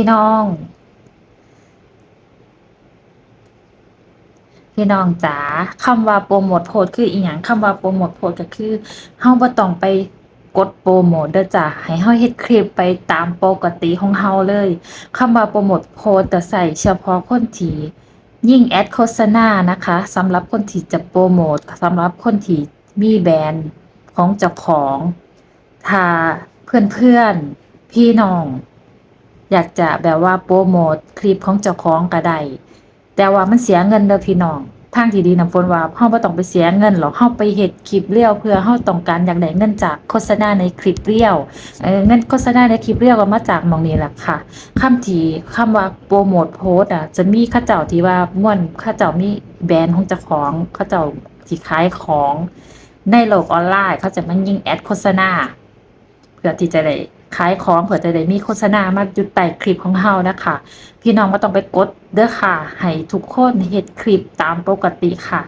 พี่น้อง พี่น้องจ๋าคำว่าโปรโมทโพสคืออีหยังคำว่าโปรโมทโพสก็คือเฮาบ่ต้องไปกดโปรโมทเด้อจ้ะให้เฮาเฮ็ดคลิปไปตามปกติของเฮาเลยคำว่าโปรโมทโพสต์จะใส่เฉพาะคนที่ยิ่งแอดโฆษณานะคะสำหรับคนที่จะโปรโมทสำหรับคนที่มีแบรนด์ของเจ้าของถ้าเพื่อนๆพี่น้อง อยากจะแบบว่าโปรโมทคลิปของเจ้าของก็ได้แต่ว่ามันเสียเงินเด้อพี่น้องทางที่ดีน้ำฝนว่าเฮาบ่ต้องไปเสียเงินหรอกเฮาไปเฮ็ดคลิปเรียวเพื่อเฮาต้องการอยากได้เงินจากโฆษณาในคลิปเรียวเออเงินโฆษณาในคลิปเรียวก็มาจากหมองนี้แหละค่ะคำที่คำว่าโปรโมทโพสต์อะจะมีเขาเจ้าที่ว่าม่วนเขาเจ้ามีแบรนด์ของเจ้าของเขาเจ้าที่ขายของในโลกออนไลน์เขาจะมายิงแอดโฆษณาเพื่อที่จะได้ ขายของเผื่อจะได้มีโฆษณามาจุดใต้คลิปของเฮานะคะ พี่น้องก็ต้องไปกดเด้อค่ะให้ทุกคนเฮ็ดคลิปตามปกติค่ะ